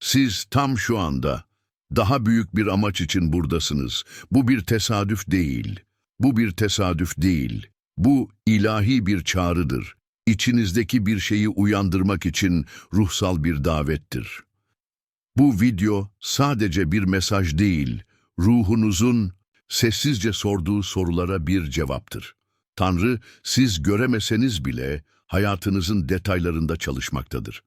Siz tam şu anda daha büyük bir amaç için buradasınız. Bu bir tesadüf değil. Bu bir tesadüf değil. Bu ilahi bir çağrıdır. İçinizdeki bir şeyi uyandırmak için ruhsal bir davettir. Bu video sadece bir mesaj değil, ruhunuzun sessizce sorduğu sorulara bir cevaptır. Tanrı siz göremeseniz bile hayatınızın detaylarında çalışmaktadır.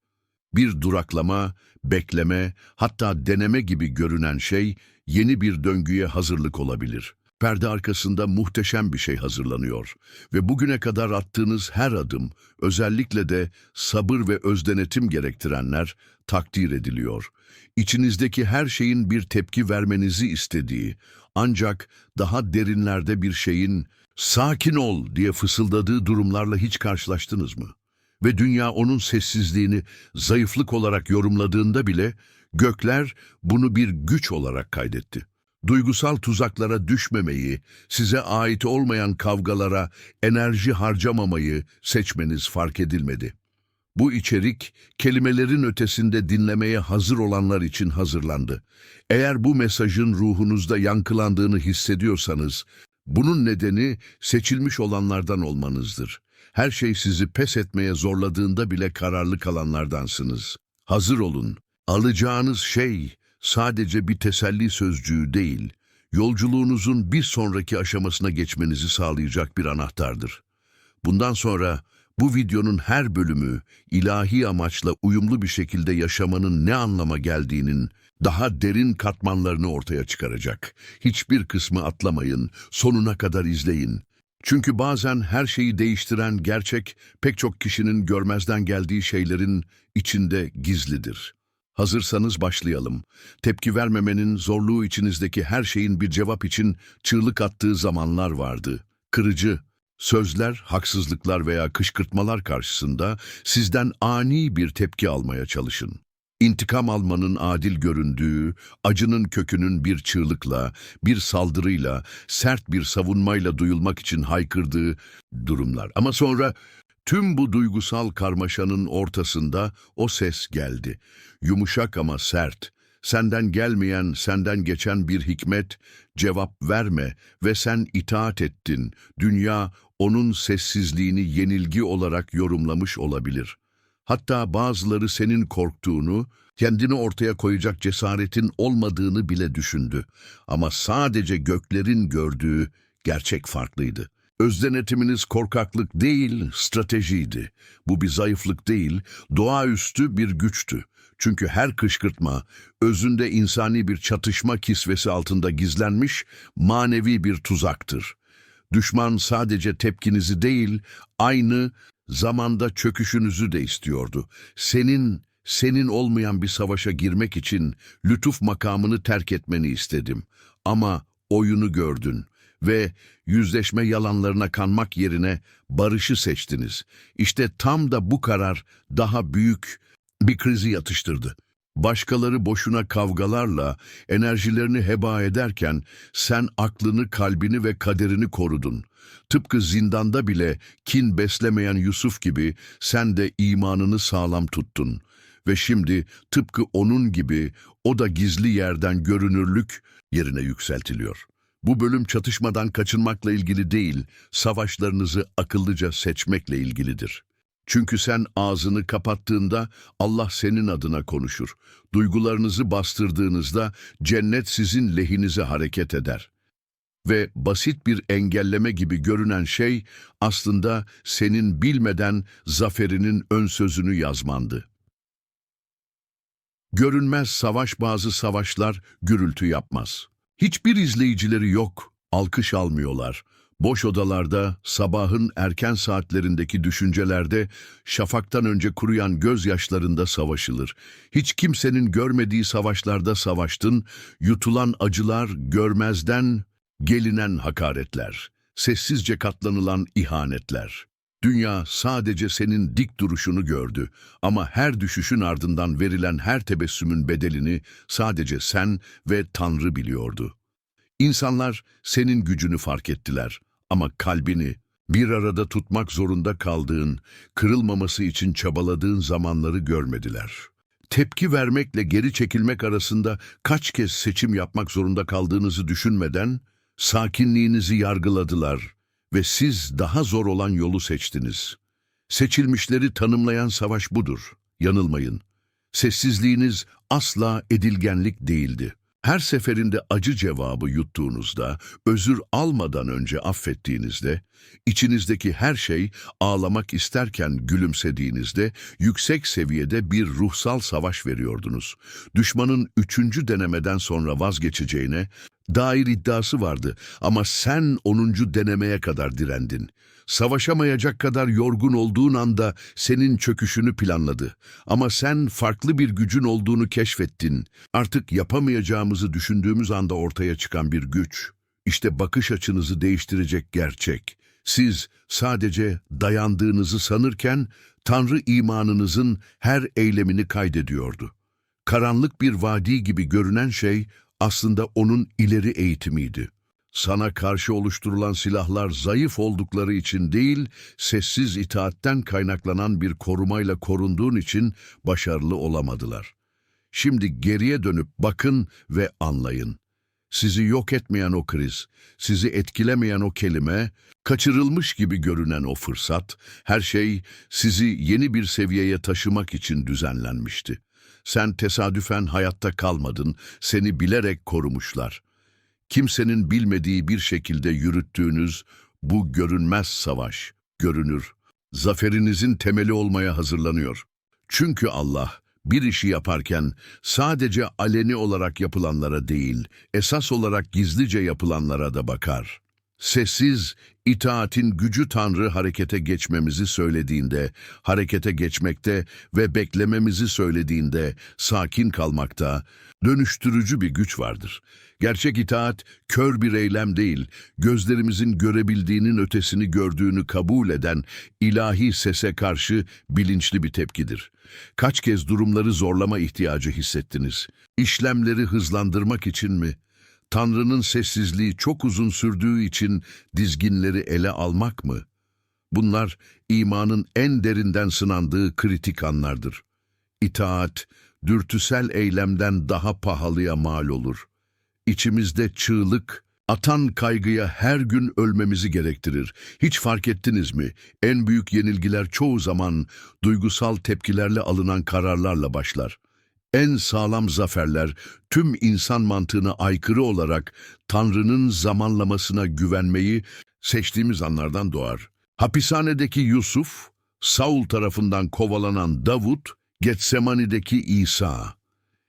Bir duraklama, bekleme, hatta deneme gibi görünen şey yeni bir döngüye hazırlık olabilir. Perde arkasında muhteşem bir şey hazırlanıyor ve bugüne kadar attığınız her adım, özellikle de sabır ve özdenetim gerektirenler takdir ediliyor. İçinizdeki her şeyin bir tepki vermenizi istediği, ancak daha derinlerde bir şeyin sakin ol diye fısıldadığı durumlarla hiç karşılaştınız mı? Ve dünya onun sessizliğini zayıflık olarak yorumladığında bile gökler bunu bir güç olarak kaydetti. Duygusal tuzaklara düşmemeyi, size ait olmayan kavgalara enerji harcamamayı seçmeniz fark edilmedi. Bu içerik kelimelerin ötesinde dinlemeye hazır olanlar için hazırlandı. Eğer bu mesajın ruhunuzda yankılandığını hissediyorsanız, bunun nedeni seçilmiş olanlardan olmanızdır. Her şey sizi pes etmeye zorladığında bile kararlı kalanlardansınız. Hazır olun. Alacağınız şey sadece bir teselli sözcüğü değil, yolculuğunuzun bir sonraki aşamasına geçmenizi sağlayacak bir anahtardır. Bundan sonra bu videonun her bölümü ilahi amaçla uyumlu bir şekilde yaşamanın ne anlama geldiğinin daha derin katmanlarını ortaya çıkaracak. Hiçbir kısmı atlamayın, sonuna kadar izleyin. Çünkü bazen her şeyi değiştiren gerçek pek çok kişinin görmezden geldiği şeylerin içinde gizlidir. Hazırsanız başlayalım. Tepki vermemenin zorluğu içinizdeki her şeyin bir cevap için çığlık attığı zamanlar vardı. Kırıcı, sözler, haksızlıklar veya kışkırtmalar karşısında sizden ani bir tepki almaya çalışın. İntikam almanın adil göründüğü, acının kökünün bir çığlıkla, bir saldırıyla, sert bir savunmayla duyulmak için haykırdığı durumlar. Ama sonra tüm bu duygusal karmaşanın ortasında o ses geldi. Yumuşak ama sert, senden gelmeyen, senden geçen bir hikmet, cevap verme ve sen itaat ettin. Dünya onun sessizliğini yenilgi olarak yorumlamış olabilir. Hatta bazıları senin korktuğunu, kendini ortaya koyacak cesaretin olmadığını bile düşündü. Ama sadece göklerin gördüğü gerçek farklıydı. Özdenetiminiz korkaklık değil, stratejiydi. Bu bir zayıflık değil, doğaüstü bir güçtü. Çünkü her kışkırtma, özünde insani bir çatışma kisvesi altında gizlenmiş, manevi bir tuzaktır. Düşman sadece tepkinizi değil, aynı zamanda çöküşünüzü de istiyordu. Senin, senin olmayan bir savaşa girmek için lütuf makamını terk etmeni istedim. Ama oyunu gördün ve yüzleşme yalanlarına kanmak yerine barışı seçtiniz. İşte tam da bu karar daha büyük bir krizi yatıştırdı. Başkaları boşuna kavgalarla enerjilerini heba ederken sen aklını, kalbini ve kaderini korudun. Tıpkı zindanda bile kin beslemeyen Yusuf gibi sen de imanını sağlam tuttun. Ve şimdi tıpkı onun gibi o da gizli yerden görünürlük yerine yükseltiliyor. Bu bölüm çatışmadan kaçınmakla ilgili değil, savaşlarınızı akıllıca seçmekle ilgilidir. Çünkü sen ağzını kapattığında Allah senin adına konuşur. Duygularınızı bastırdığınızda cennet sizin lehinize hareket eder. Ve basit bir engelleme gibi görünen şey aslında senin bilmeden zaferinin ön sözünü yazmandı. Görünmez savaş bazı savaşlar gürültü yapmaz. Hiçbir izleyicileri yok, alkış almıyorlar. Boş odalarda, sabahın erken saatlerindeki düşüncelerde, şafaktan önce kuruyan gözyaşlarında savaşılır. Hiç kimsenin görmediği savaşlarda savaştın, yutulan acılar, görmezden gelinen hakaretler, sessizce katlanılan ihanetler. Dünya sadece senin dik duruşunu gördü ama her düşüşün ardından verilen her tebessümün bedelini sadece sen ve Tanrı biliyordu. İnsanlar senin gücünü fark ettiler ama kalbini bir arada tutmak zorunda kaldığın, kırılmaması için çabaladığın zamanları görmediler. tepki vermekle geri çekilmek arasında kaç kez seçim yapmak zorunda kaldığınızı düşünmeden sakinliğinizi yargıladılar ve siz daha zor olan yolu seçtiniz. Seçilmişleri tanımlayan savaş budur. Yanılmayın. Sessizliğiniz asla edilgenlik değildi. Her seferinde acı cevabı yuttuğunuzda, özür almadan önce affettiğinizde, içinizdeki her şey ağlamak isterken gülümsediğinizde yüksek seviyede bir ruhsal savaş veriyordunuz. Düşmanın üçüncü denemeden sonra vazgeçeceğine dair iddiası vardı ama sen onuncu denemeye kadar direndin. Savaşamayacak kadar yorgun olduğun anda senin çöküşünü planladı. Ama sen farklı bir gücün olduğunu keşfettin. Artık yapamayacağımızı düşündüğümüz anda ortaya çıkan bir güç. İşte bakış açınızı değiştirecek gerçek. Siz sadece dayandığınızı sanırken Tanrı imanınızın her eylemini kaydediyordu. Karanlık bir vadi gibi görünen şey aslında onun ileri eğitimiydi. Sana karşı oluşturulan silahlar zayıf oldukları için değil, sessiz itaatten kaynaklanan bir korumayla korunduğun için başarılı olamadılar. Şimdi geriye dönüp bakın ve anlayın. Sizi yok etmeyen o kriz, sizi etkilemeyen o kelime, kaçırılmış gibi görünen o fırsat, her şey sizi yeni bir seviyeye taşımak için düzenlenmişti. Sen tesadüfen hayatta kalmadın, seni bilerek korumuşlar. Kimsenin bilmediği bir şekilde yürüttüğünüz bu görünmez savaş görünür. Zaferinizin temeli olmaya hazırlanıyor. Çünkü Allah bir işi yaparken sadece aleni olarak yapılanlara değil, esas olarak gizlice yapılanlara da bakar. Sessiz, itaatin gücü Tanrı harekete geçmemizi söylediğinde, harekete geçmekte ve beklememizi söylediğinde sakin kalmakta, dönüştürücü bir güç vardır. Gerçek itaat, kör bir eylem değil, gözlerimizin görebildiğinin ötesini gördüğünü kabul eden ilahi sese karşı bilinçli bir tepkidir. Kaç kez durumları zorlama ihtiyacı hissettiniz? İşlemleri hızlandırmak için mi? Tanrı'nın sessizliği çok uzun sürdüğü için dizginleri ele almak mı? Bunlar imanın en derinden sınandığı kritik anlardır. İtaat, dürtüsel eylemden daha pahalıya mal olur. İçimizde çığlık, atan kaygıya her gün ölmemizi gerektirir. Hiç fark ettiniz mi? En büyük yenilgiler çoğu zaman duygusal tepkilerle alınan kararlarla başlar. En sağlam zaferler tüm insan mantığına aykırı olarak Tanrı'nın zamanlamasına güvenmeyi seçtiğimiz anlardan doğar. Hapishanedeki Yusuf, Saul tarafından kovalanan Davut, Getsemani'deki İsa.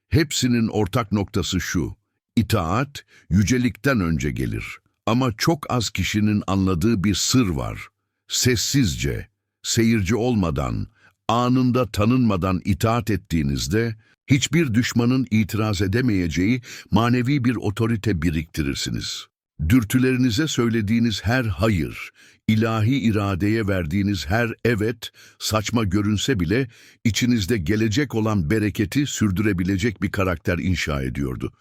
Hepsinin ortak noktası şu, itaat yücelikten önce gelir. Ama çok az kişinin anladığı bir sır var. Sessizce, seyirci olmadan, anında tanınmadan itaat ettiğinizde, hiçbir düşmanın itiraz edemeyeceği manevi bir otorite biriktirirsiniz. Dürtülerinize söylediğiniz her hayır, ilahi iradeye verdiğiniz her evet, saçma görünse bile içinizde gelecek olan bereketi sürdürebilecek bir karakter inşa ediyordu.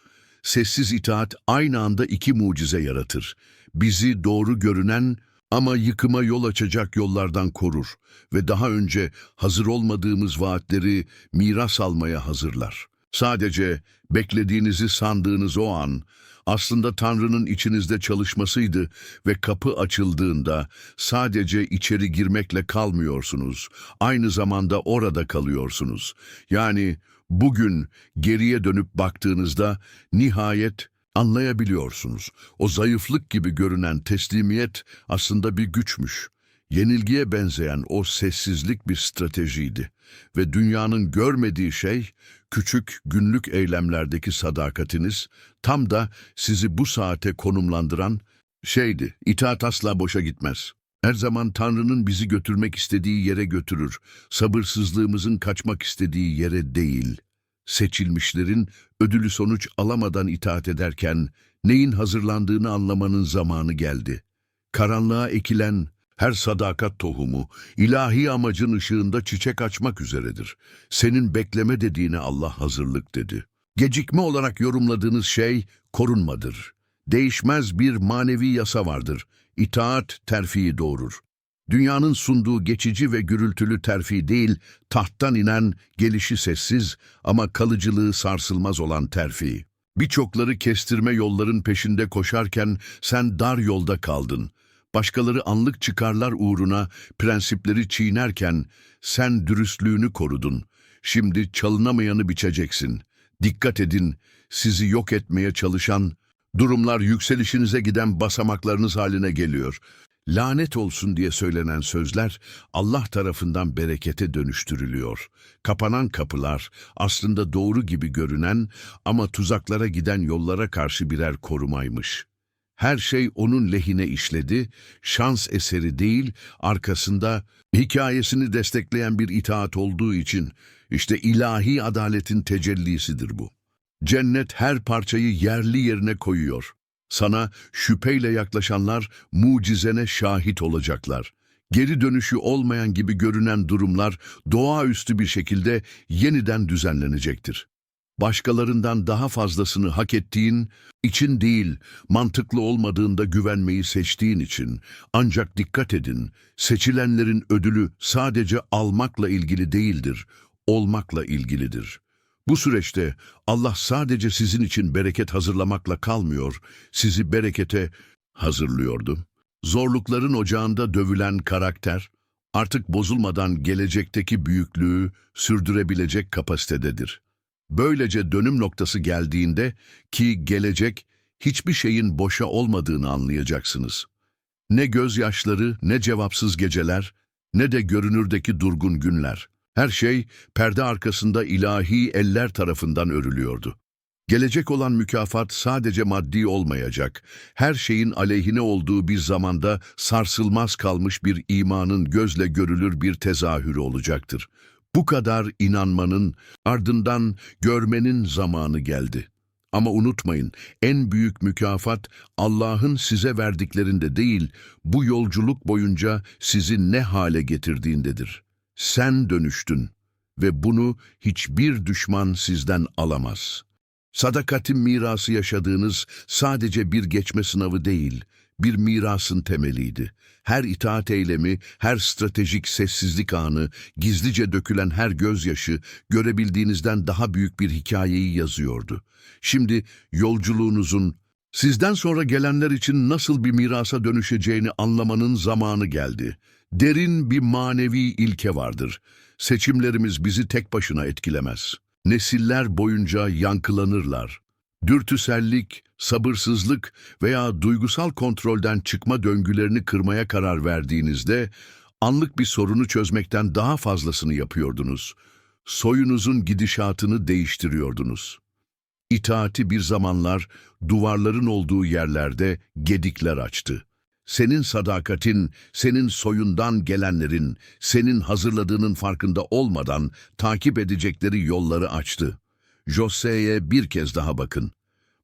Sessiz itaat aynı anda iki mucize yaratır. Bizi doğru görünen ama yıkıma yol açacak yollardan korur ve daha önce hazır olmadığımız vaatleri miras almaya hazırlar. Sadece beklediğinizi sandığınız o an aslında Tanrı'nın içinizde çalışmasıydı ve kapı açıldığında sadece içeri girmekle kalmıyorsunuz. Aynı zamanda orada kalıyorsunuz. Yani bugün geriye dönüp baktığınızda nihayet anlayabiliyorsunuz. O zayıflık gibi görünen teslimiyet aslında bir güçmüş. Yenilgiye benzeyen o sessizlik bir stratejiydi ve dünyanın görmediği şey küçük günlük eylemlerdeki sadakatiniz tam da sizi bu saate konumlandıran şeydi. İtaat asla boşa gitmez. Her zaman Tanrı'nın bizi götürmek istediği yere götürür. Sabırsızlığımızın kaçmak istediği yere değil. Seçilmişlerin ödülü sonuç alamadan itaat ederken neyin hazırlandığını anlamanın zamanı geldi. Karanlığa ekilen her sadakat tohumu, ilahi amacın ışığında çiçek açmak üzeredir. Senin bekleme dediğine Allah hazırlık dedi. Gecikme olarak yorumladığınız şey korunmadır. Değişmez bir manevi yasa vardır. İtaat terfiyi doğurur. Dünyanın sunduğu geçici ve gürültülü terfi değil, tahttan inen, gelişi sessiz ama kalıcılığı sarsılmaz olan terfi. Birçokları kestirme yolların peşinde koşarken sen dar yolda kaldın. Başkaları anlık çıkarlar uğruna prensipleri çiğnerken sen dürüstlüğünü korudun. Şimdi çalınamayanı biçeceksin. Dikkat edin, sizi yok etmeye çalışan, durumlar yükselişinize giden basamaklarınız haline geliyor. Lanet olsun diye söylenen sözler Allah tarafından berekete dönüştürülüyor. Kapanan kapılar aslında doğru gibi görünen ama tuzaklara giden yollara karşı birer korumaymış. Her şey onun lehine işledi, şans eseri değil, arkasında hikayesini destekleyen bir itaat olduğu için işte ilahi adaletin tecellisidir bu. Cennet her parçayı yerli yerine koyuyor. Sana şüpheyle yaklaşanlar mucizene şahit olacaklar. Geri dönüşü olmayan gibi görünen durumlar doğaüstü bir şekilde yeniden düzenlenecektir. Başkalarından daha fazlasını hak ettiğin için değil, mantıklı olmadığında güvenmeyi seçtiğin için. Ancak dikkat edin, seçilenlerin ödülü sadece almakla ilgili değildir, olmakla ilgilidir. Bu süreçte Allah sadece sizin için bereket hazırlamakla kalmıyor, sizi berekete hazırlıyordu. Zorlukların ocağında dövülen karakter, artık bozulmadan gelecekteki büyüklüğü sürdürebilecek kapasitededir. Böylece dönüm noktası geldiğinde ki gelecek hiçbir şeyin boşa olmadığını anlayacaksınız. Ne gözyaşları, ne cevapsız geceler, ne de görünürdeki durgun günler. Her şey perde arkasında ilahi eller tarafından örülüyordu. Gelecek olan mükafat sadece maddi olmayacak, her şeyin aleyhine olduğu bir zamanda sarsılmaz kalmış bir imanın gözle görülür bir tezahürü olacaktır. Bu kadar inanmanın, ardından görmenin zamanı geldi. Ama unutmayın, en büyük mükafat Allah'ın size verdiklerinde değil, bu yolculuk boyunca sizi ne hale getirdiğindedir. Sen dönüştün ve bunu hiçbir düşman sizden alamaz. Sadakatin mirası yaşadığınız sadece bir geçme sınavı değil, bir mirasın temeliydi. Her itaat eylemi, her stratejik sessizlik anı, gizlice dökülen her gözyaşı görebildiğinizden daha büyük bir hikayeyi yazıyordu. Şimdi yolculuğunuzun sizden sonra gelenler için nasıl bir mirasa dönüşeceğini anlamanın zamanı geldi. Derin bir manevi ilke vardır. Seçimlerimiz bizi tek başına etkilemez. Nesiller boyunca yankılanırlar. Dürtüsellik, sabırsızlık veya duygusal kontrolden çıkma döngülerini kırmaya karar verdiğinizde anlık bir sorunu çözmekten daha fazlasını yapıyordunuz. Soyunuzun gidişatını değiştiriyordunuz. İtaati bir zamanlar duvarların olduğu yerlerde gedikler açtı. Senin sadakatin, senin soyundan gelenlerin, senin hazırladığının farkında olmadan takip edecekleri yolları açtı. Jose'ye bir kez daha bakın.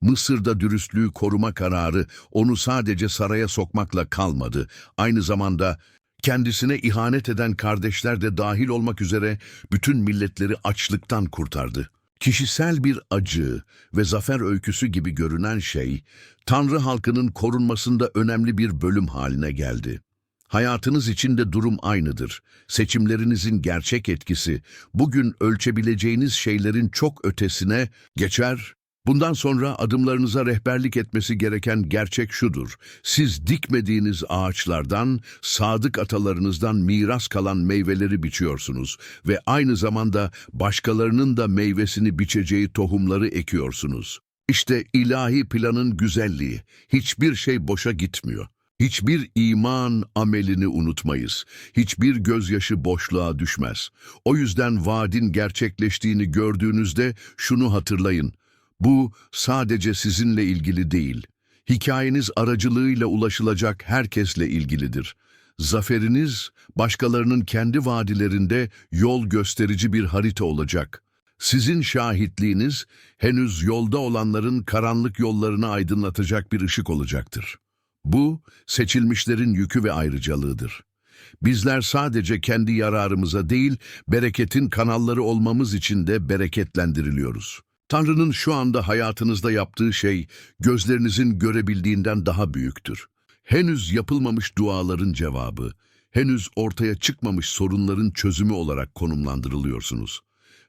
Mısır'da dürüstlüğü koruma kararı onu sadece saraya sokmakla kalmadı. Aynı zamanda kendisine ihanet eden kardeşler de dahil olmak üzere bütün milletleri açlıktan kurtardı. Kişisel bir acı ve zafer öyküsü gibi görünen şey, Tanrı halkının korunmasında önemli bir bölüm haline geldi. Hayatınız için de durum aynıdır. Seçimlerinizin gerçek etkisi, bugün ölçebileceğiniz şeylerin çok ötesine geçer. Bundan sonra adımlarınıza rehberlik etmesi gereken gerçek şudur. Siz dikmediğiniz ağaçlardan, sadık atalarınızdan miras kalan meyveleri biçiyorsunuz ve aynı zamanda başkalarının da meyvesini biçeceği tohumları ekiyorsunuz. İşte ilahi planın güzelliği. Hiçbir şey boşa gitmiyor. Hiçbir iman amelini unutmayız. Hiçbir gözyaşı boşluğa düşmez. O yüzden vaadin gerçekleştiğini gördüğünüzde şunu hatırlayın. Bu sadece sizinle ilgili değil. Hikayeniz aracılığıyla ulaşılacak herkesle ilgilidir. Zaferiniz, başkalarının kendi vadilerinde yol gösterici bir harita olacak. Sizin şahitliğiniz, henüz yolda olanların karanlık yollarını aydınlatacak bir ışık olacaktır. Bu, seçilmişlerin yükü ve ayrıcalığıdır. Bizler sadece kendi yararımıza değil, bereketin kanalları olmamız için de bereketlendiriliyoruz. Tanrı'nın şu anda hayatınızda yaptığı şey, gözlerinizin görebildiğinden daha büyüktür. Henüz yapılmamış duaların cevabı, henüz ortaya çıkmamış sorunların çözümü olarak konumlandırılıyorsunuz.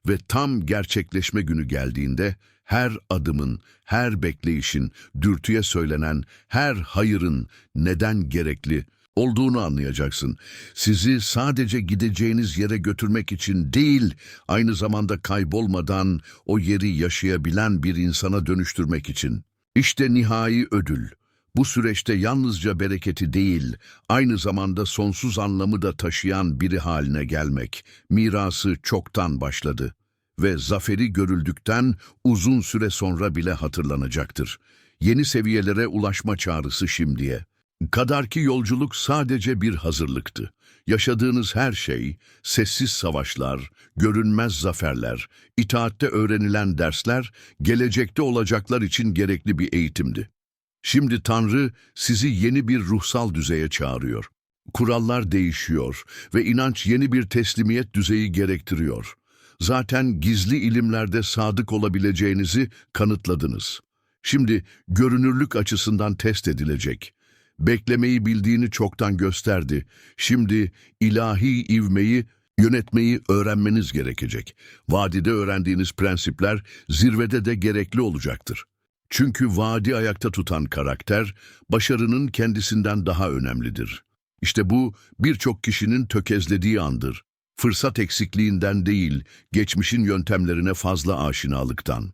Ve tam gerçekleşme günü geldiğinde her adımın, her bekleyişin, dürtüye söylenen her hayırın neden gerekli olduğunu anlayacaksın. Sizi sadece gideceğiniz yere götürmek için değil, aynı zamanda kaybolmadan o yeri yaşayabilen bir insana dönüştürmek için. İşte nihai ödül. Bu süreçte yalnızca bereketi değil, aynı zamanda sonsuz anlamı da taşıyan biri haline gelmek. Mirası çoktan başladı ve zaferi görüldükten uzun süre sonra bile hatırlanacaktır. Yeni seviyelere ulaşma çağrısı şimdiye. Kadar ki yolculuk sadece bir hazırlıktı. Yaşadığınız her şey, sessiz savaşlar, görünmez zaferler, itaatte öğrenilen dersler, gelecekte olacaklar için gerekli bir eğitimdi. Şimdi Tanrı sizi yeni bir ruhsal düzeye çağırıyor. Kurallar değişiyor ve inanç yeni bir teslimiyet düzeyi gerektiriyor. Zaten gizli ilimlerde sadık olabileceğinizi kanıtladınız. Şimdi görünürlük açısından test edilecek. Beklemeyi bildiğini çoktan gösterdi. Şimdi ilahi ivmeyi, yönetmeyi öğrenmeniz gerekecek. Vadide öğrendiğiniz prensipler zirvede de gerekli olacaktır. Çünkü vadi ayakta tutan karakter, başarının kendisinden daha önemlidir. İşte bu birçok kişinin tökezlediği andır. Fırsat eksikliğinden değil, geçmişin yöntemlerine fazla aşinalıktan.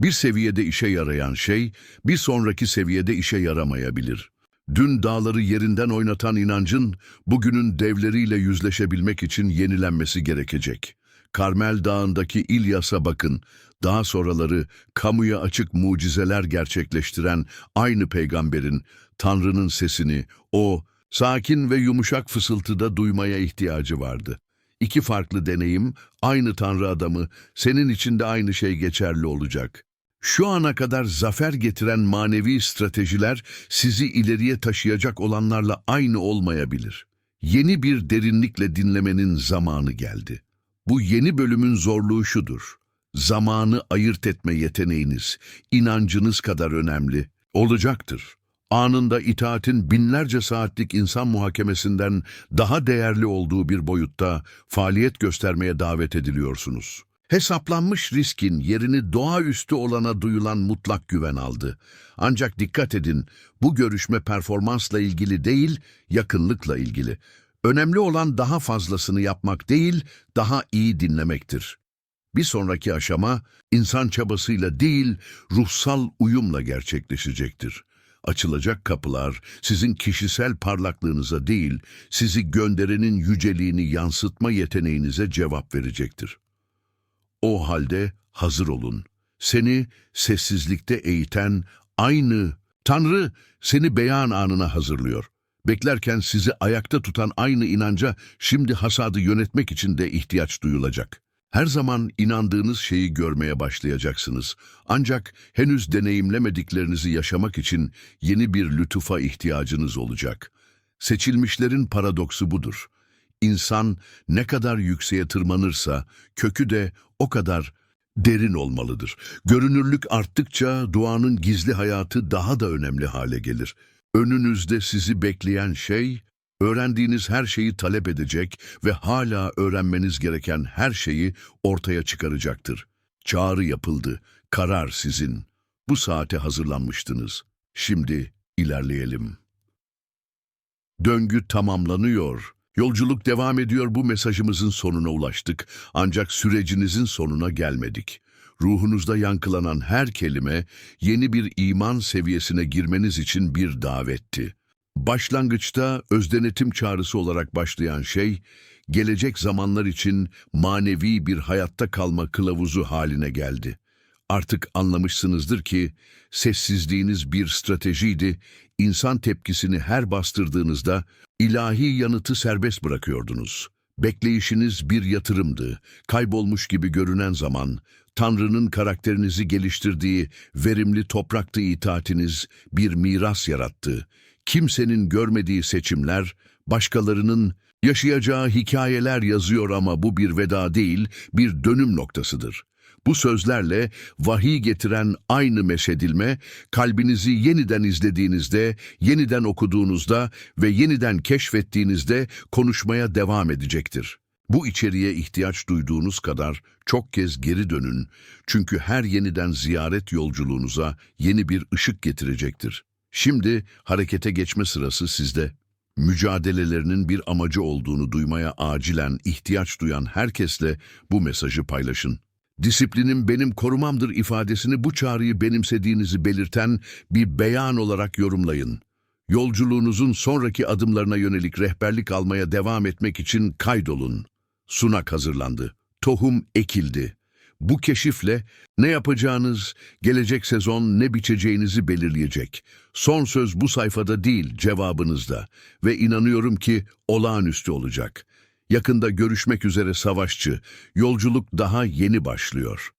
Bir seviyede işe yarayan şey, bir sonraki seviyede işe yaramayabilir. Dün dağları yerinden oynatan inancın, bugünün devleriyle yüzleşebilmek için yenilenmesi gerekecek. Karmel Dağı'ndaki İlyas'a bakın, daha sonraları kamuya açık mucizeler gerçekleştiren aynı peygamberin, Tanrı'nın sesini, o sakin ve yumuşak fısıltıda duymaya ihtiyacı vardı. İki farklı deneyim, aynı Tanrı adamı, senin için de aynı şey geçerli olacak. Şu ana kadar zafer getiren manevi stratejiler sizi ileriye taşıyacak olanlarla aynı olmayabilir. Yeni bir derinlikle dinlemenin zamanı geldi. Bu yeni bölümün zorluğu şudur. Zamanı ayırt etme yeteneğiniz, inancınız kadar önemli olacaktır. Anında itaatin binlerce saatlik insan muhakemesinden daha değerli olduğu bir boyutta faaliyet göstermeye davet ediliyorsunuz. Hesaplanmış riskin yerini doğaüstü olana duyulan mutlak güven aldı. Ancak dikkat edin, bu görüşme performansla ilgili değil, yakınlıkla ilgili. Önemli olan daha fazlasını yapmak değil, daha iyi dinlemektir. Bir sonraki aşama, insan çabasıyla değil, ruhsal uyumla gerçekleşecektir. Açılacak kapılar, sizin kişisel parlaklığınıza değil, sizi gönderenin yüceliğini yansıtma yeteneğinize cevap verecektir. O halde hazır olun. Seni sessizlikte eğiten aynı Tanrı seni beyan anına hazırlıyor. Beklerken sizi ayakta tutan aynı inanca şimdi hasadı yönetmek için de ihtiyaç duyulacak. Her zaman inandığınız şeyi görmeye başlayacaksınız. Ancak henüz deneyimlemediklerinizi yaşamak için yeni bir lütufa ihtiyacınız olacak. Seçilmişlerin paradoksu budur. İnsan ne kadar yükseğe tırmanırsa kökü de o kadar derin olmalıdır. Görünürlük arttıkça duanın gizli hayatı daha da önemli hale gelir. Önünüzde sizi bekleyen şey, öğrendiğiniz her şeyi talep edecek ve hala öğrenmeniz gereken her şeyi ortaya çıkaracaktır. Çağrı yapıldı, karar sizin. Bu saate hazırlanmıştınız. Şimdi ilerleyelim. Döngü tamamlanıyor. Yolculuk devam ediyor bu mesajımızın sonuna ulaştık ancak sürecinizin sonuna gelmedik. Ruhunuzda yankılanan her kelime yeni bir iman seviyesine girmeniz için bir davetti. Başlangıçta özdenetim çağrısı olarak başlayan şey, gelecek zamanlar için manevi bir hayatta kalma kılavuzu haline geldi. Artık anlamışsınızdır ki sessizliğiniz bir stratejiydi, insan tepkisini her bastırdığınızda ilahi yanıtı serbest bırakıyordunuz. Bekleyişiniz bir yatırımdı, kaybolmuş gibi görünen zaman, Tanrı'nın karakterinizi geliştirdiği verimli topraktı itaatiniz bir miras yarattı. Kimsenin görmediği seçimler, başkalarının yaşayacağı hikayeler yazıyor ama bu bir veda değil, bir dönüm noktasıdır. Bu sözlerle vahiy getiren aynı meşedilme, kalbinizi yeniden izlediğinizde, yeniden okuduğunuzda ve yeniden keşfettiğinizde konuşmaya devam edecektir. Bu içeriğe ihtiyaç duyduğunuz kadar çok kez geri dönün. Çünkü her yeniden ziyaret yolculuğunuza yeni bir ışık getirecektir. Şimdi harekete geçme sırası sizde. Mücadelelerinin bir amacı olduğunu duymaya acilen ihtiyaç duyan herkesle bu mesajı paylaşın. Disiplinim benim korumamdır ifadesini bu çağrıyı benimsediğinizi belirten bir beyan olarak yorumlayın. Yolculuğunuzun sonraki adımlarına yönelik rehberlik almaya devam etmek için kaydolun. Sunak hazırlandı. Tohum ekildi. Bu keşifle ne yapacağınız, gelecek sezon ne biçeceğinizi belirleyecek. Son söz bu sayfada değil, cevabınızda. Ve inanıyorum ki olağanüstü olacak. Yakında görüşmek üzere savaşçı. Yolculuk daha yeni başlıyor.